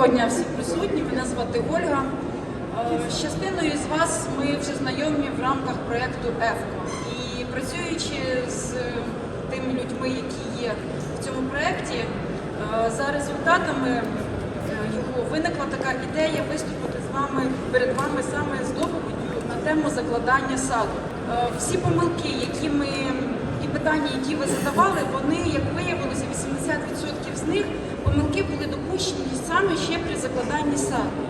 Доброго дня всім присутні. Мене звати Ольга. Е, З частиною з вас ми вже знайомі в рамках проєкту ЕФКО. І працюючи з тими людьми, які є в цьому проєкті, е, за результатами е, його виникла така ідея виступити з вами перед вами саме з доповіддю на тему закладання саду. Всі помилки, які ми і питання, які ви задавали, вони, як виявилося, 80% з них помилки були допущені саме ще при закладанні саду.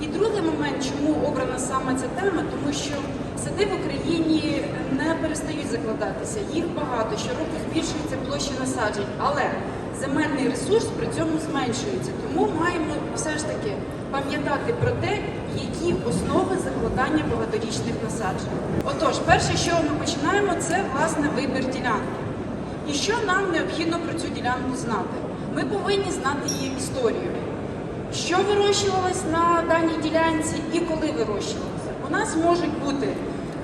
І другий момент, чому обрана саме ця тема, тому що сади в Україні не перестають закладатися. Їх багато, щороку збільшується площа насаджень, але земельний ресурс при цьому зменшується. Тому маємо все ж таки пам'ятати про те, які основи закладання багаторічних насаджень. Отож, перше, що ми починаємо, це власне вибір ділянки. І що нам необхідно про цю ділянку знати? Ми повинні знати її історію. Що вирощувалось на даній ділянці і коли вирощувалося? У нас можуть бути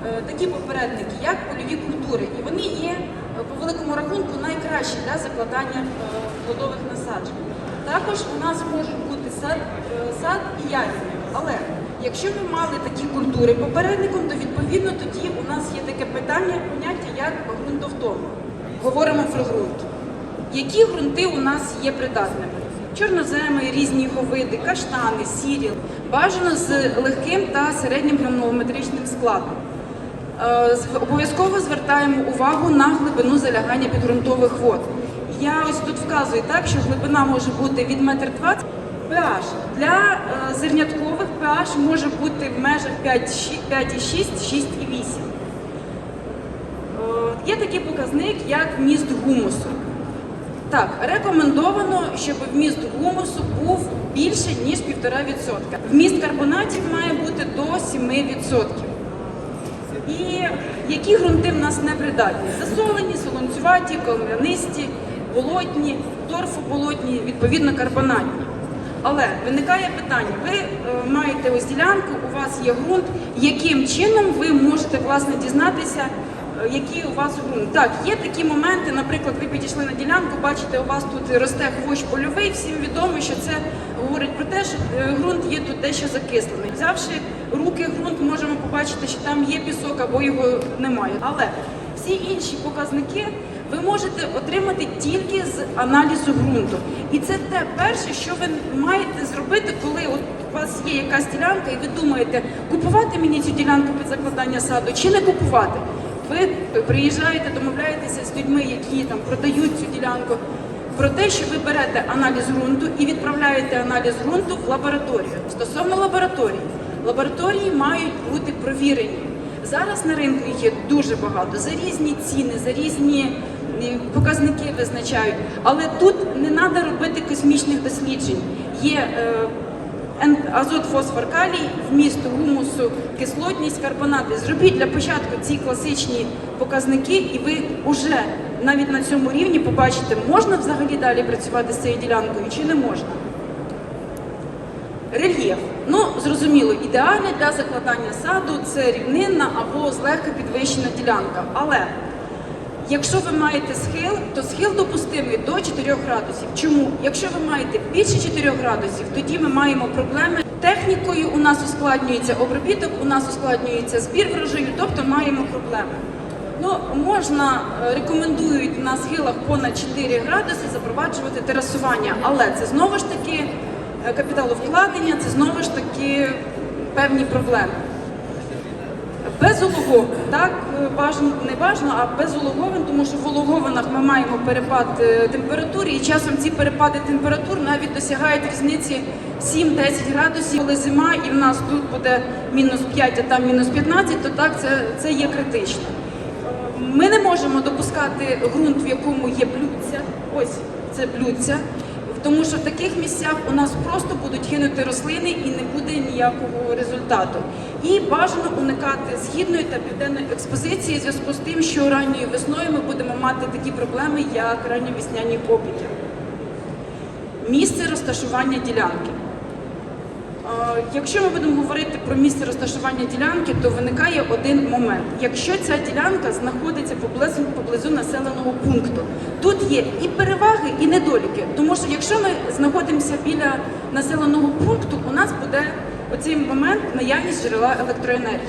е, такі попередники, як польові культури, і вони є е, по великому рахунку найкращі для закладання е, плодових насаджень. Також у нас можуть бути сад, е, сад і ягідник. Але якщо ви мали такі культури попередником, то відповідно тоді у нас є таке питання, поняття як ґрунтовтома. Говоримо про ґрунт. Які ґрунти у нас є придатними? Чорноземи, різні його види, каштани, сіріл, бажано з легким та середнім гранулометричним складом. Е, Обов'язково звертаємо увагу на глибину залягання підґрунтових вод. Я ось тут вказую так, що глибина може бути від 1,20 м. pH. Для е, зерняткових pH може бути в межах 5,6, 6,8. Е, Є такий показник, як вміст гумусу. Так, рекомендовано, щоб вміст гумусу був більше, ніж 1,5%. Вміст карбонатів має бути до 7%. І які ґрунти в нас непридатні? Засолені, солонцюваті, кам'янисті, болотні, торфоболотні, відповідно карбонатні. Але виникає питання: ви е, маєте ось ділянку, у вас є ґрунт, яким чином ви можете власне дізнатися, який у вас. Так, є такі моменти, наприклад, ви підійшли на ділянку, бачите, у вас тут росте хвощ польовий, всім відомо, що це говорить про те, що е, ґрунт є тут дещо закислений. Взявши руки ґрунт, можемо побачити, що там є пісок або його немає. Але всі інші показники ви можете отримати тільки з аналізу ґрунту. І це те перше, що ви маєте зробити, коли от у вас є якась ділянка, і ви думаєте, купувати мені цю ділянку під закладання саду чи не купувати. Ви приїжджаєте, домовляєтеся з людьми, які там продають цю ділянку, про те, що ви берете аналіз ґрунту і відправляєте аналіз ґрунту в лабораторію. Стосовно лабораторії, лабораторії мають бути провірені. Зараз на ринку їх є дуже багато за різні ціни, за різні показники визначають. Але тут не треба робити космічних досліджень. Є е, азот, фосфор, калій, вміст гумусу, кислотність, карбонати. Зробіть для початку ці класичні показники, і ви вже навіть на цьому рівні побачите, можна взагалі далі працювати з цією ділянкою чи не можна. Рельєф. Ну, зрозуміло, ідеальне для закладання саду це рівнинна або злегка підвищена ділянка. Але якщо ви маєте схил, то схил допустимий до 4 градусів. Чому? Якщо ви маєте більше 4 градусів, тоді ми маємо проблеми. Технікою у нас ускладнюється обробіток, у нас ускладнюється збір врожаю, тобто маємо проблеми. Ну, можна, е, рекомендують на схилах понад 4 градуси запроваджувати терасування, але це знову ж таки е, капіталовкладення, це знову ж таки певні проблеми. Без улоговин, так е, бажано, не бажано, а без улоговин, тому що в улоговинах ми маємо перепад е, температури, і часом ці перепади температур навіть досягають різниці 7-10 градусів. Коли зима і в нас тут буде мінус 5, а там мінус 15, то так це, це є критично. Ми не можемо допускати ґрунт, в якому є блюдця. Ось це блюдця. Тому що в таких місцях у нас просто будуть гинути рослини і не буде ніякого результату. І бажано уникати східної та південної експозиції в зв'язку з тим, що ранньою весною ми будемо мати такі проблеми, як ранньовісняні опіки. Місце розташування ділянки. Е, Якщо ми будемо говорити про місце розташування ділянки, то виникає один момент. Якщо ця ділянка знаходиться поблизу, поблизу населеного пункту, тут є і переваги, і недоліки. Тому що якщо ми знаходимося біля населеного пункту, у нас буде оцей момент наявність джерела електроенергії.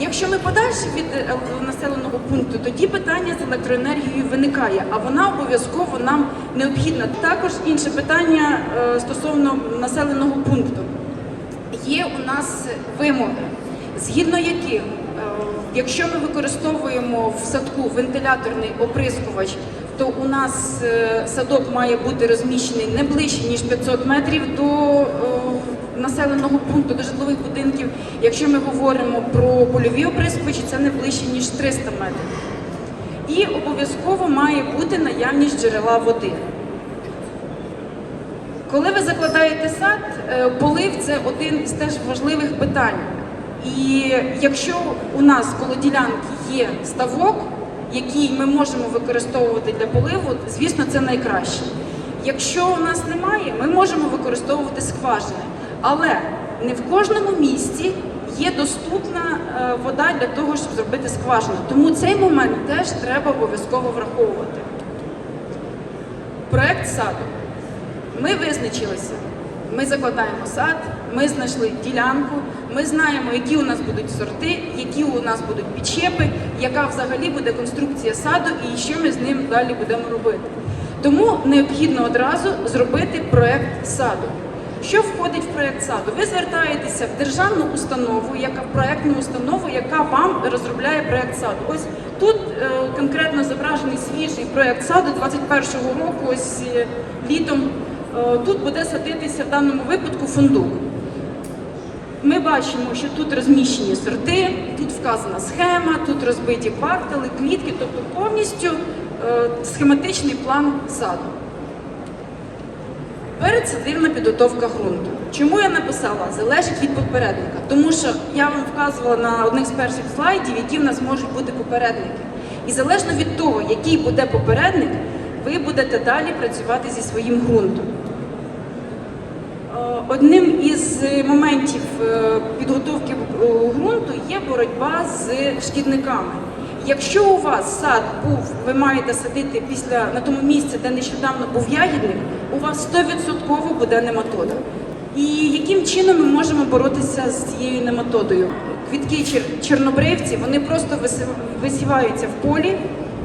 Якщо ми подальше від е, населеного пункту, тоді питання з електроенергією виникає, а вона обов'язково нам необхідна. Також інше питання е, стосовно населеного пункту. Є у нас вимоги, згідно яких, е, якщо ми використовуємо в садку вентиляторний оприскувач, то у нас е, садок має бути розміщений не ближче ніж 500 метрів до е, населеного пункту, до житлових будинків. Якщо ми говоримо про польові оприскувачі, це не ближче ніж 300 метрів. І обов'язково має бути наявність джерела води. Коли ви закладаєте сад, е, полив це один із теж важливих питань. І якщо у нас коло ділянки є ставок, який ми можемо використовувати для поливу, звісно, це найкраще. Якщо у нас немає, ми можемо використовувати скважини. Але не в кожному місці є доступна е, вода для того, щоб зробити скважину. Тому цей момент теж треба обов'язково враховувати. Проект саду. Ми визначилися. Ми закладаємо сад, ми знайшли ділянку, ми знаємо, які у нас будуть сорти, які у нас будуть підщепи, яка взагалі буде конструкція саду і що ми з ним далі будемо робити. Тому необхідно одразу зробити проект саду. Що входить в проект саду? Ви звертаєтеся в державну установу, яка в проектну установу, яка вам розробляє проект саду. Ось тут е, конкретно зображений свіжий проект саду 21-го року, ось е, літом. Е, тут буде садитися в даному випадку фундук. Ми бачимо, що тут розміщені сорти, тут вказана схема, тут розбиті квартали, клітки, тобто повністю е, схематичний план саду. Передсадивна підготовка ґрунту. Чому я написала? Залежить від попередника. Тому що я вам вказувала на одних з перших слайдів, які в нас можуть бути попередники. І залежно від того, який буде попередник, ви будете далі працювати зі своїм ґрунтом. Е, Одним із моментів е, підготовки е, ґрунту є боротьба з шкідниками. Якщо у вас сад був, ви маєте садити після на тому місці, де нещодавно був ягідник, у вас 100% буде нематода. І яким чином ми можемо боротися з цією нематодою? Квітки чер- чорнобривці вони просто висіваються в полі,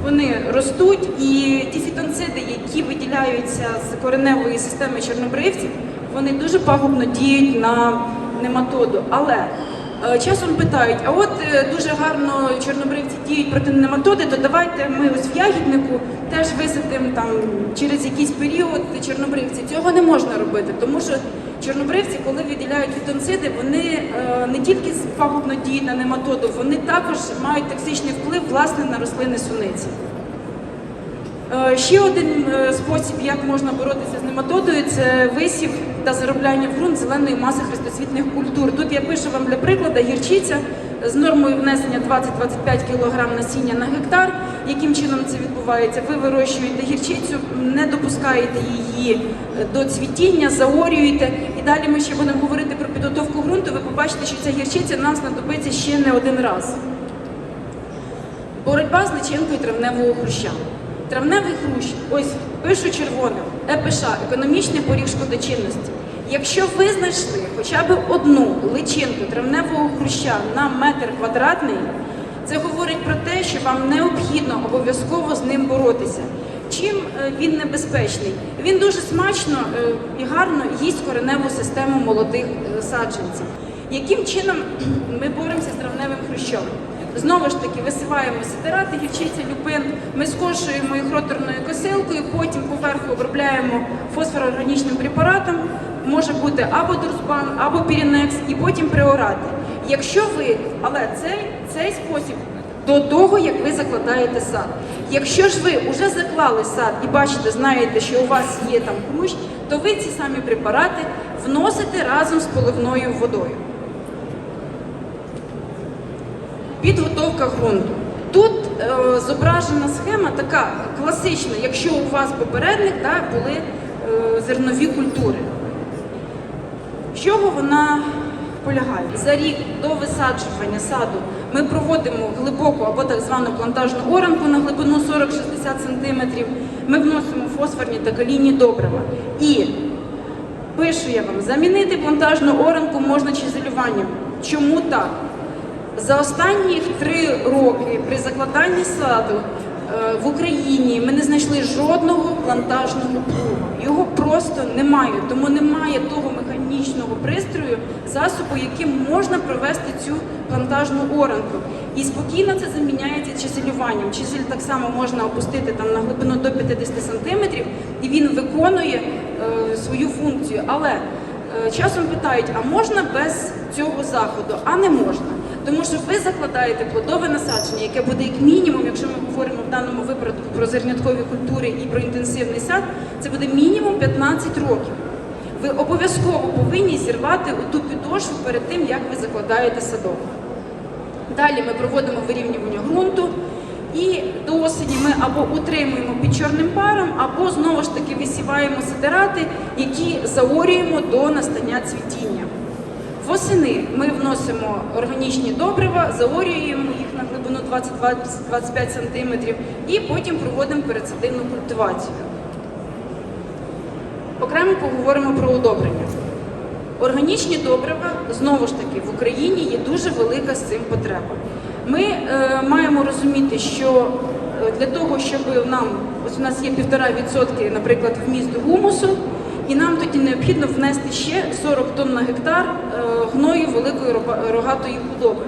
вони ростуть, і ті фітонциди, які виділяються з кореневої системи чорнобривців, вони дуже пагубно діють на нематоду. Але е, часом питають: а от е, дуже гарно чорнобривці діють проти нематоди, то давайте ми ось в ягіднику теж висадимо там через якийсь період чорнобривці. Цього не можна робити, тому що чорнобривці, коли виділяють фітонциди, вони е, не тільки пагубно діють на нематоду, вони також мають токсичний вплив власне на рослини суниці. Е, Ще один е, спосіб, як можна боротися з нематодою, це висів та заробляння в ґрунт зеленої маси хрестоцвітних культур. Тут я пишу вам для прикладу гірчиця з нормою внесення 20-25 кг насіння на гектар. Яким чином це відбувається? Ви вирощуєте гірчицю, не допускаєте її е, до цвітіння, заорюєте. І далі ми ще будемо говорити про підготовку ґрунту. Ви побачите, що ця гірчиця нам знадобиться ще не один раз. Боротьба з личинкою травневого хруща. Травневий хрущ, ось пишу червоним, ЕПШ, економічний поріг шкодочинності. Якщо ви знайшли хоча б одну личинку травневого хруща на метр квадратний, це говорить про те, що вам необхідно обов'язково з ним боротися. Чим е, він небезпечний? Він дуже смачно е, і гарно їсть кореневу систему молодих е, саджанців. Яким чином ми боремося з травневим хрущом? Знову ж таки, висиваємо сидирати, гірчиця, люпин, ми скошуємо їх роторною косилкою, потім поверху обробляємо фосфороорганічним препаратом, може бути або дурсбан, або пірінекс, і потім приорати. Якщо ви, але цей, цей спосіб до того, як ви закладаєте сад. Якщо ж ви вже заклали сад і бачите, знаєте, що у вас є там хрущ, то ви ці самі препарати вносите разом з поливною водою. Підготовка ґрунту. Тут е, зображена схема така класична, якщо у вас попередник да, були е, зернові культури. В чого вона полягає? За рік до висаджування саду ми проводимо глибоку або так звану плантажну оранку на глибину 40-60 см. Ми вносимо фосфорні та калійні добрива. І пишу я вам, замінити плантажну оранку можна чизелюванням. Чому так? За останні три роки при закладанні саду е, в Україні ми не знайшли жодного плантажного плуга. Його просто немає, тому немає того механічного пристрою, засобу, яким можна провести цю плантажну оранку. І спокійно це заміняється чиселюванням. Чисель так само можна опустити там на глибину до 50 см, і він виконує е, свою функцію. Але Е, Часом питають, а можна без цього заходу? А не можна. Тому що ви закладаєте плодове насадження, яке буде як мінімум, якщо ми говоримо в даному випадку про зерняткові культури і про інтенсивний сад, це буде мінімум 15 років. Ви обов'язково повинні зірвати ту підошву перед тим, як ви закладаєте садок. Далі ми проводимо вирівнювання ґрунту. І до осені ми або утримуємо під чорним паром, або знову ж таки висіваємо сидерати, які заорюємо до настання цвітіння. Восени ми вносимо органічні добрива, заорюємо їх на глибину 20-25 см і потім проводимо передсадивну культивацію. Окремо поговоримо про удобрення. Органічні добрива знову ж таки в Україні є дуже велика з цим потреба. Ми е, маємо розуміти, що е, для того, щоб нам ось у нас є півтора відсотки, наприклад, вмісту гумусу, і нам тоді необхідно внести ще 40 тонн на гектар е, гною великої рогатої худоби.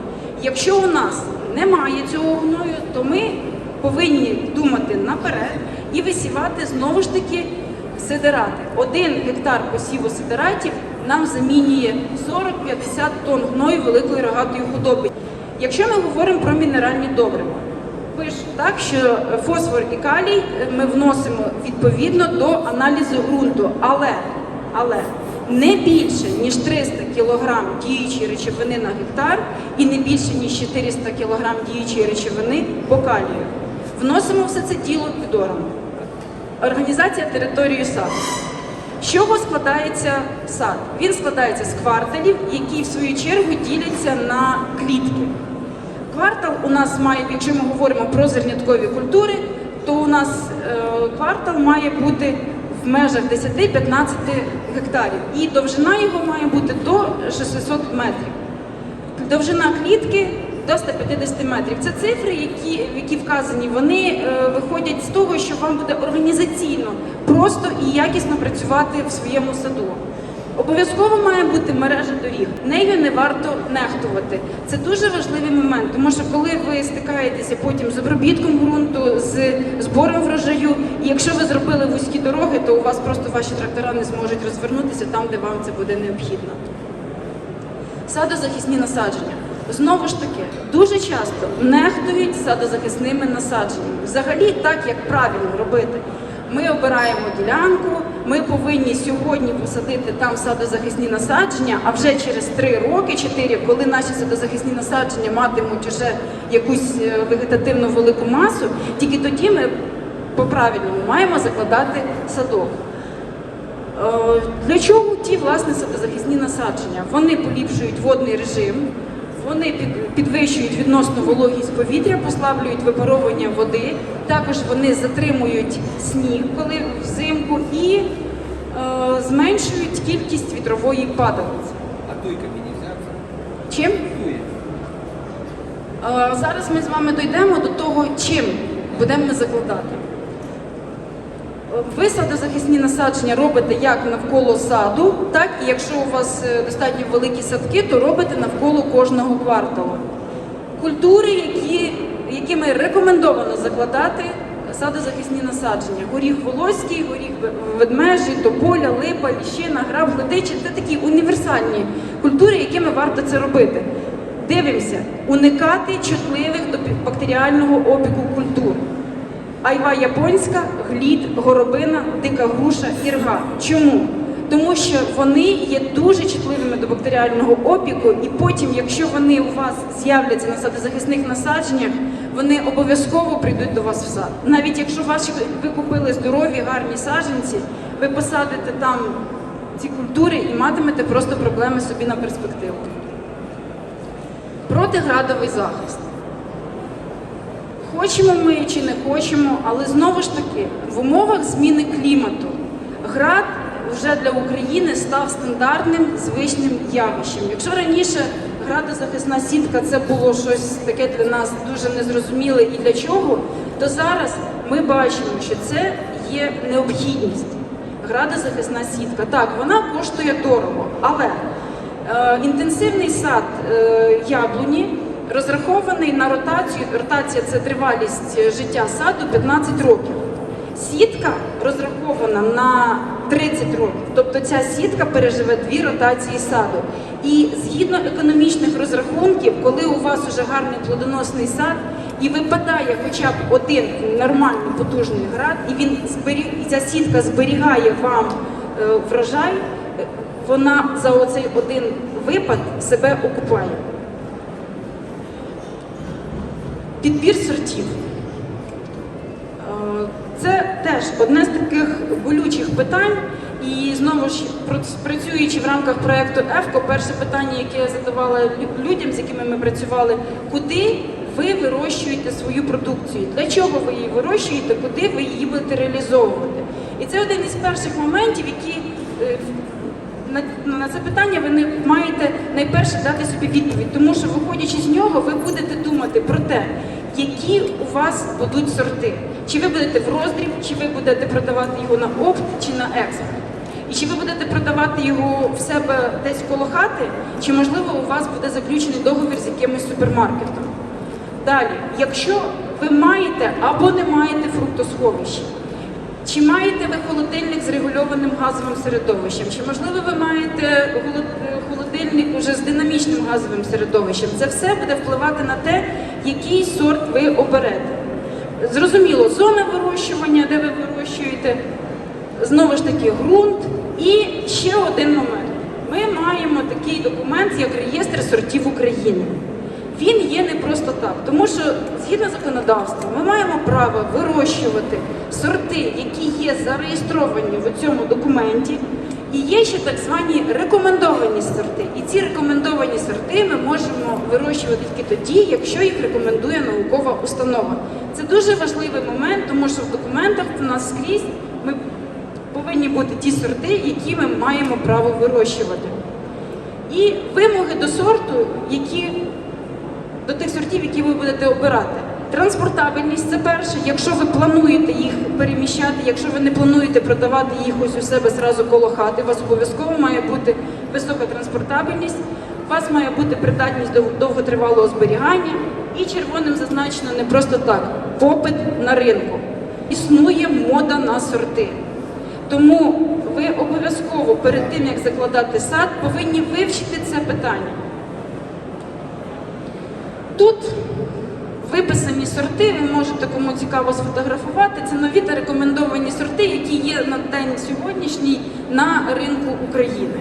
Якщо у нас немає цього гною, то ми повинні думати наперед і висівати знову ж таки сидерати. Один гектар посіву сидератів нам замінює 40-50 тонн гною великої рогатої худоби. Якщо ми говоримо про мінеральні добрива, пишуть так, що фосфор і калій е, ми вносимо відповідно до аналізу ґрунту, але, але не більше ніж 300 кг діючої речовини на гектар і не більше ніж 400 кг діючої речовини по калію. Вносимо все це діло під орган. Організація території саду. З чого складається сад? Він складається з кварталів, які в свою чергу діляться на клітки. Квартал у нас має, якщо ми говоримо про зерняткові культури, то у нас е, квартал має бути в межах 10-15 гектарів. І довжина його має бути до 600 метрів. Довжина клітки до 150 метрів. Це цифри, які, які вказані, вони е, виходять з того, що вам буде організаційно просто і якісно працювати в своєму саду. Обов'язково має бути мережа доріг. Нею не варто нехтувати. Це дуже важливий момент, тому що коли ви стикаєтеся потім з обробітком ґрунту, з збором врожаю, і якщо ви зробили вузькі дороги, то у вас просто ваші трактора не зможуть розвернутися там, де вам це буде необхідно. Садозахисні насадження. Знову ж таки, дуже часто нехтують садозахисними насадженнями. Взагалі, так як правильно робити. Ми обираємо ділянку, ми повинні сьогодні посадити там садозахисні насадження, а вже через 3 роки, 4, коли наші садозахисні насадження матимуть вже якусь е, вегетативну велику масу, тільки тоді ми по-правильному маємо закладати садок. Е, Для чого ті власне садозахисні насадження? Вони поліпшують водний режим, вони підвищують відносну вологість повітря, послаблюють випаровування води. Також вони затримують сніг, коли взимку, і е, зменшують кількість вітрової падалиці. А туйками нельзя? Чим? Е, Зараз ми з вами дійдемо до того, чим будемо ми закладати. Ви садозахисні насадження робите як навколо саду, так і якщо у вас е, достатньо великі садки, то робите навколо кожного кварталу. Культури, які, якими рекомендовано закладати садозахисні насадження. Горіх волоський, горіх ведмежий, тополя, липа, ліщина, граб, гледичі це такі універсальні культури, якими варто це робити. Дивимося, уникати чутливих до бактеріального опіку культур. Айва японська, глід, горобина, дика груша, ірга. Чому? Тому що вони є дуже чутливими до бактеріального опіку, і потім, якщо вони у вас з'являться на садозахисних насадженнях, вони обов'язково прийдуть до вас в сад. Навіть якщо ваші ви купили здорові, гарні саджанці, ви посадите там ці культури і матимете просто проблеми собі на перспективу. Протиградовий захист. Хочемо ми чи не хочемо, але знову ж таки, в умовах зміни клімату град вже для України став стандартним звичним явищем. Якщо раніше градозахисна сітка це було щось таке для нас дуже незрозуміле і для чого, то зараз ми бачимо, що це є необхідність. Градозахисна сітка. Так, вона коштує дорого, але е, інтенсивний сад е, яблуні розрахований на ротацію. Ротація це тривалість е, життя саду 15 років. Сітка розрахована на 30 років. Тобто ця сітка переживе дві ротації саду. І згідно економічних розрахунків, коли у вас уже гарний плодоносний сад і випадає хоча б один нормальний потужний град, і він зберіг, і ця сітка зберігає вам е, врожай, е, вона за оцей один випад себе окупає. Підбір сортів. Е, Це теж одне з таких болючих питань. І знову ж працюючи в рамках проєкту ЕФКО, перше питання, яке я задавала людям, з якими ми працювали, куди ви вирощуєте свою продукцію? Для чого ви її вирощуєте, куди ви її будете реалізовувати? І це один із перших моментів, які е, на, це питання ви не маєте найперше дати собі відповідь, тому що виходячи з нього, ви будете думати про те, які у вас будуть сорти. Чи ви будете в роздріб, чи ви будете продавати його на опт чи на експорт. І чи ви будете продавати його в себе десь коло хати, чи можливо у вас буде заключений договір з якимось супермаркетом. Далі, якщо ви маєте або не маєте фруктосховище, чи маєте ви холодильник з регульованим газовим середовищем? Чи можливо ви маєте холодильник уже з динамічним газовим середовищем? Це все буде впливати на те, який сорт ви оберете. Зрозуміло, зона вирощування, де ви вирощуєте, знову ж таки ґрунт. І ще один момент. Ми маємо такий документ, як реєстр сортів України. Він є не просто так, тому що згідно законодавства ми маємо право вирощувати сорти, які є зареєстровані в цьому документі, і є ще так звані рекомендовані сорти. І ці рекомендовані сорти ми можемо вирощувати тільки тоді, якщо їх рекомендує наукова установа. Це дуже важливий момент, тому що в документах у нас скрізь ми повинні бути ті сорти, які ми маємо право вирощувати. І вимоги до сорту, які до тих сортів, які ви будете обирати. Транспортабельність це перше. Якщо ви плануєте їх переміщати, якщо ви не плануєте продавати їх ось у себе зразу коло хати, у вас обов'язково має бути висока транспортабельність, у вас має бути придатність до довготривалого зберігання. І червоним зазначено не просто так попит на ринку. Існує мода на сорти. Тому ви обов'язково перед тим, як закладати сад, повинні вивчити це питання. Тут виписані сорти, ви можете кому цікаво сфотографувати. Це нові та рекомендовані сорти, які є на день сьогоднішній на ринку України.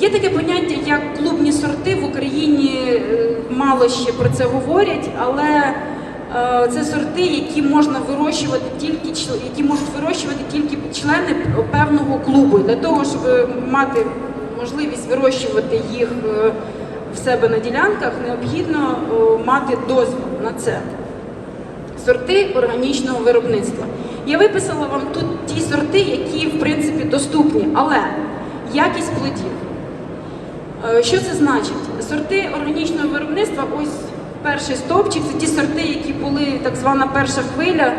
Є таке поняття, як клубні сорти в Україні е, мало ще про це говорять, але е, це сорти, які можна вирощувати тільки які можуть вирощувати тільки члени певного клубу. Для того, щоб мати можливість вирощувати їх е, в себе на ділянках, необхідно мати дозвіл на це. Сорти органічного виробництва. Я виписала вам тут ті сорти, які в принципі доступні, але якість плодів. Е, Що це значить? Сорти органічного виробництва, ось перший стовпчик, це ті сорти, які були так звана перша хвиля.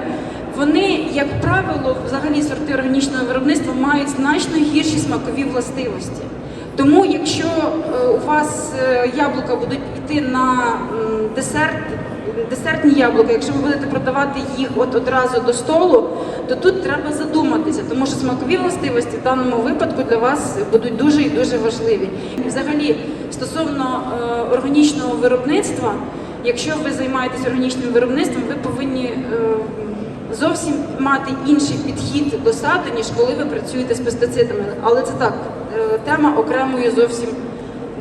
Вони, як правило, взагалі сорти органічного виробництва мають значно гірші смакові властивості. Тому, якщо е, у вас е, яблука будуть йти на десерт, десертні яблука, якщо ви будете продавати їх от одразу до столу, то тут треба задуматися, тому що смакові властивості в даному випадку для вас будуть дуже і дуже важливі. І взагалі, стосовно е, органічного виробництва, якщо ви займаєтесь органічним виробництвом, ви повинні зовсім мати інший підхід до саду, ніж коли ви працюєте з пестицидами. Але це так, тема окремої зовсім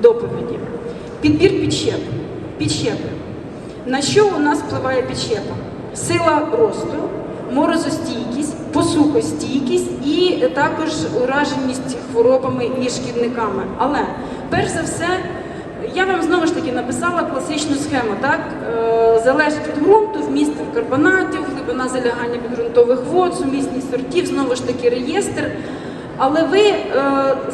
доповіді. Підбір підщеп. Підщепи. На що у нас впливає підщепа? Сила росту, морозостійкість, посухостійкість і також ураженість хворобами і шкідниками. Але перш за все, я вам знову ж таки написала класичну схему. Так Е, залежить від ґрунту, вміст карбонатів, глибина залягання підґрунтових вод, сумісність сортів, знову ж таки реєстр. Але ви е,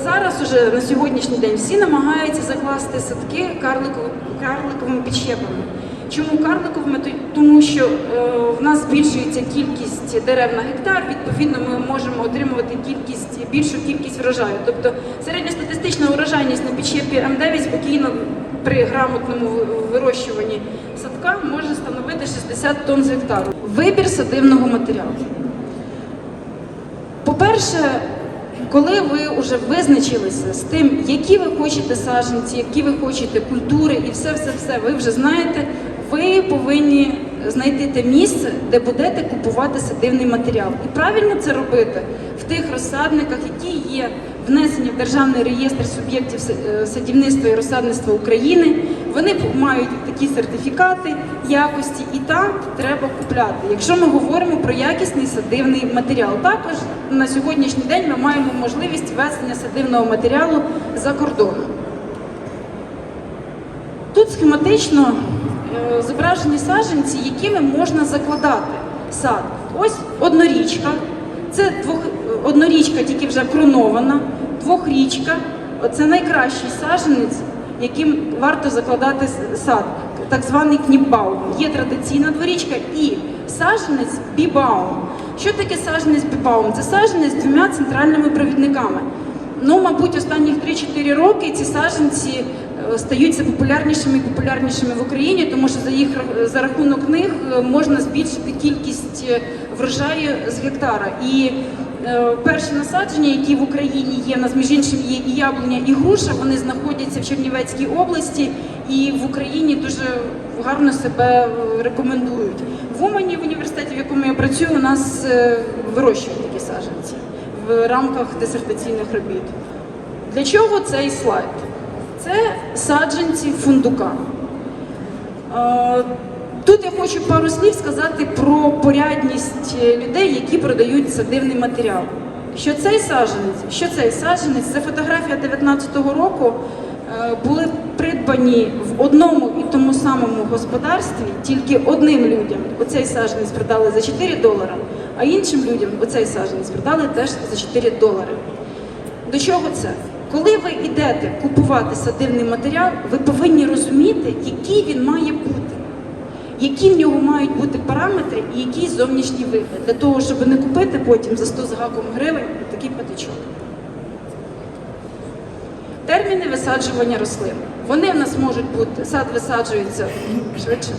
зараз уже на сьогоднішній день всі намагаються закласти садки карликови- карликовими підщепами. Чому карликовими? Тому що е, в нас збільшується кількість дерев на гектар, відповідно, ми можемо отримувати кількість більшу кількість врожаю. Тобто середньостатистична урожайність на підщепі М9 спокійно при грамотному вирощуванні садка може становити 60 тонн з гектару. Вибір садивного матеріалу. По-перше, коли ви вже визначилися з тим, які ви хочете саджанці, які ви хочете культури і все-все-все, ви вже знаєте, ви повинні знайти те місце, де будете купувати садивний матеріал. І правильно це робити в тих розсадниках, які є внесені в державний реєстр суб'єктів е, садівництва і розсадництва України. Вони мають такі сертифікати якості, і там треба купляти. Якщо ми говоримо про якісний садивний матеріал, також на сьогоднішній день ми маємо можливість ввезення садивного матеріалу за кордон. Тут схематично е, зображені саджанці, якими можна закладати сад. Ось однорічка. Це двох, однорічка, тільки вже кронована, двохрічка. Це найкращий саджанець, яким варто закладати сад, так званий кніпбаум. Є традиційна дворічка і саджанець бібаум. Що таке саджанець бібаум? Це саджанець з двома центральними провідниками. Ну, мабуть, останніх 3-4 роки ці саджанці е, стають все популярнішими і популярнішими в Україні, тому що за їх за рахунок них е, можна збільшити кількість е, врожаю з гектара. І перші насадження, які в Україні є, у нас між іншим є і яблуня, і груша, вони знаходяться в Чернівецькій області і в Україні дуже гарно себе рекомендують. В Умані в університеті, в якому я працюю, у нас вирощують такі саджанці в рамках дисертаційних робіт. Для чого цей слайд? Це саджанці фундука. Е, Тут я хочу пару слів сказати про порядність людей, які продають садивний матеріал. Що цей саджанець, що цей саджанець, це фотографія 19-го року, е, були придбані в одному і тому самому господарстві тільки одним людям. Оцей саджанець продали за 4 долари, а іншим людям оцей саджанець продали теж за 4 долари. До чого це? Коли ви йдете купувати садивний матеріал, ви повинні розуміти, який він має бути, які в нього мають бути параметри і який зовнішній вигляд, для того, щоб не купити потім за 100 з гаком гривень такий патичок. Терміни висаджування рослин. Вони в нас можуть бути, сад висаджується швидше.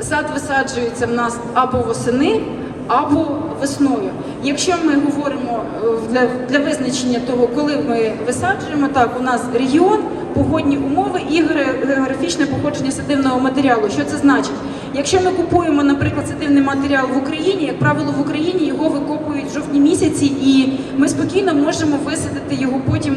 Сад висаджується в нас або восени, або весною. Якщо ми говоримо е, для, для визначення того, коли ми висаджуємо, так у нас регіон, погодні умови і географічне походження садивного матеріалу. Що це значить? Якщо ми купуємо, наприклад, садивний матеріал в Україні, як правило, в Україні його викопують в жовтні місяці, і ми спокійно можемо висадити його потім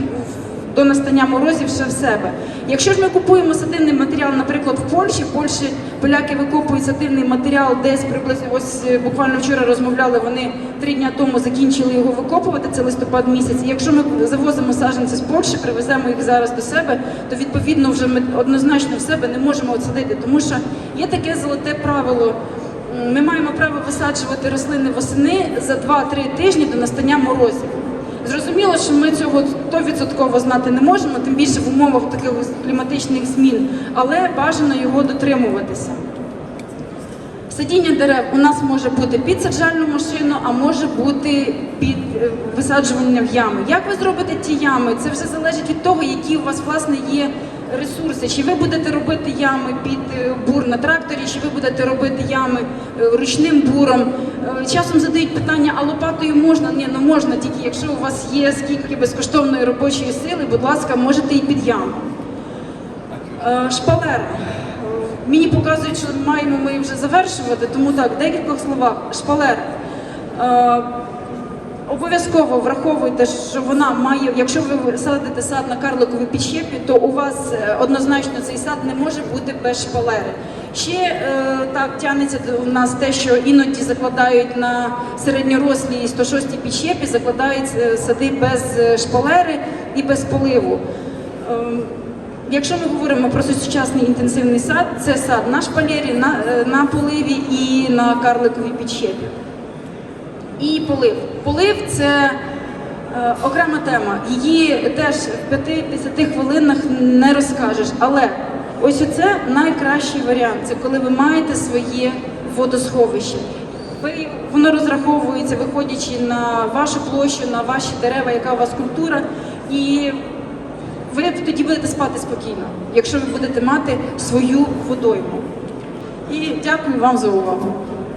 до настання морозів ще в себе. Якщо ж ми купуємо садивний матеріал, наприклад, в Польщі, Польщі поляки викопують садивний матеріал десь приблизно, ось е, буквально вчора розмовляли, вони три дня тому закінчили його викопувати, це листопад місяць. Якщо ми завозимо саджанці з Польщі, привеземо їх зараз до себе, то відповідно вже ми однозначно в себе не можемо отсадити, тому що є таке золоте правило. Ми маємо право висаджувати рослини восени за 2-3 тижні до настання морозів. Зрозуміло, що ми цього 100% знати не можемо, тим більше в умовах таких кліматичних змін, але бажано його дотримуватися. Садіння дерев у нас може бути під саджальну машину, а може бути під е, висаджування в ями. Як ви зробите ті ями? Це все залежить від того, які у вас власне є ресурси. Чи ви будете робити ями під е, бур на тракторі, чи ви будете робити ями е, ручним буром. Е, Часом задають питання, а лопатою можна? Ні, ну можна, тільки якщо у вас є скільки безкоштовної робочої сили, будь ласка, можете і під яму. Е, Шпалери. Е, Мені показують, що маємо ми вже завершувати, тому так, в декількох словах. Шпалери. Е, Обов'язково враховуйте, що вона має, якщо ви садите сад на карликовій підщепі, то у вас однозначно цей сад не може бути без шпалери. Ще е, так тягнеться у нас те, що іноді закладають на середньорослі 106 підщепі, закладають е, сади без е, шпалери і без поливу. Ем, Якщо ми говоримо про сучасний інтенсивний сад, це сад на шпалері, на, е, на поливі і на карликовій підщепі. І полив. Полив це е, окрема тема. Її теж в 5-10 хвилинах не розкажеш. Але ось оце найкращий варіант. Це коли ви маєте своє водосховище. Ви, воно розраховується, виходячи на вашу площу, на ваші дерева, яка у вас культура. І ви тоді будете спати спокійно, якщо ви будете мати свою водойму. І дякую вам за увагу.